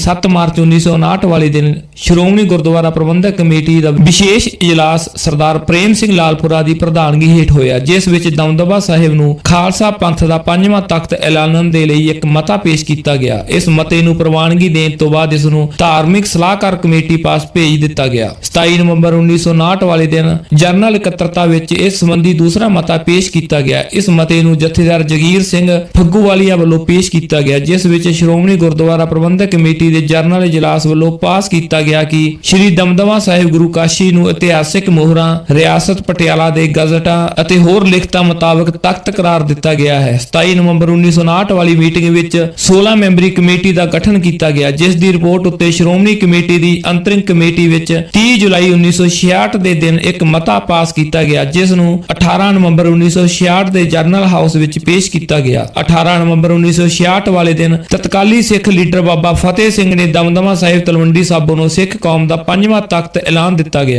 7 March 1959 ਵਾਲੇ ਦਿਨ Shiromani Gurdwara Prabandhak committee ਦਾ ਵਿਸ਼ੇਸ਼ ਇਜਲਾਸ ਸਰਦਾਰ ਪ੍ਰੇਮ ਸਿੰਘ ਲਾਲਪੁਰਾ ਦੀ ਪ੍ਰਧਾਨਗੀ ਹੇਠ ਹੋਇਆ, ਜਿਸ ਵਿੱਚ ਦਮਦਮਾ ਸਾਹਿਬ ਨੂੰ ਖਾਲਸਾ ਪੰਥ ਦਾ ਪੰਜਵਾਂ ਤਖਤ ਐਲਾਨਣ ਦੇ ਲਈ ਇੱਕ ਮਤਾ ਪੇਸ਼ ਕੀਤਾ ਗਿਆ। ਇਸ ਮਤੇ ਨੂੰ ਪ੍ਰਵਾਨਗੀ ਦੇਣ ਤੋਂ ਬਾਅਦ ਇਸ ਨੂੰ ਧਾਰਮਿਕ ਸਲਾਹਕਾਰ ਕਮੇਟੀ ਪਾਸ ਭੇਜ ਦਿੱਤਾ ਗਿਆ। 27 ਨਵੰਬਰ 1959 ਵਾਲੇ ਦਿਨ ਜਰਨਲ ਇਕੱਤਰਤਾ ਵਿੱਚ ਇਸ ਸੰਬੰਧੀ ਦੂਸਰਾ ਮਤਾ ਪੇਸ਼ ਕੀਤਾ ਗਿਆ। ਇਸ ਮਤੇ ਨੂੰ ਜਥੇਦਾਰ ਜਗੀਰ ਸਿੰਘ ਫੱਗੂਵਾਲੀਆ ਵੱਲੋਂ ਪੇਸ਼ ਕੀਤਾ ਗਿਆ, ਜਿਸ ਵਿੱਚ ਸ਼੍ਰੋਮਣੀ ਗੁਰਦੁਆਰਾ ਪ੍ਰਬੰਧਕ ਕਮੇਟੀ ਦੇ ਜਰਨਲ ਇਜਲਾਸ ਵੱਲੋਂ ਪਾਸ ਕੀਤਾ ਗਿਆ ਕਿ ਸ੍ਰੀ ਦਮਦਮਾ ਸਾਹਿਬ ਗੁਰੂ ਕਾਸ਼ੀ ਨੂੰ ਇਤਿਹਾਸਿਕ ਮੋਹਰਾਂ, ਰਿਆਸਤ ਪਟਿਆਲਾ ਦੇ ਗਜ਼ਟਾਂ ਅਤੇ ਹੋਰ ਲਿਖਤਾਂ ਮੁਤਾਬਕ ਤਖਤ ਕਰਾਰ ਦਿੱਤਾ ਗਿਆ ਹੈ। 27 ਨਵੰਬਰ 1959 ਵਾਲੀ ਮੀਟਿੰਗ ਵਿੱਚ 16 ਮੈਂਬਰੀ ਕਮੇਟੀ ਦਾ ਗਠਨ ਕੀਤਾ ਗਿਆ, ਜਿਸ ਦੀ ਰਿਪੋਰਟ ਉੱਤੇ ਸ਼੍ਰੋਮਣੀ ਕਮੇਟੀ ਦੀ ਅੰਤਰਿਮ ਕਮੇਟੀ ਵਿੱਚ 30 ਜੁਲਾਈ 1966 ਦੇ ਦਿਨ ਇੱਕ ਮਤਾ ਪਾਸ ਕੀਤਾ ਗਿਆ, ਜਿਸ ਨੂੰ 18 ਨਵੰਬਰ 1966 ਦੇ ਜਰਨਲ ਹਾਊਸ ਵਿੱਚ ਪੇਸ਼ ਕੀਤਾ ਗਿਆ। 18 ਨਵੰਬਰ 1966 ਵਾਲੇ ਦਿਨ ਤਤਕਾਲੀ ਸਿੱਖ ਲੀਡਰ ਬਾਬਾ ਫਤਿਹ ਸਿੰਘ ਨੇ ਦਮਦਮਾ ਸਾਹਿਬ ਤਲਵੰਡੀ ਸਾਬੋ ਨੂੰ ਸਿੱਖ ਕੌਮ ਦਾ ਪੰਜਵਾਂ ਤਖਤ ਐਲਾਨ ਦਿੱਤਾ ਗਿਆ।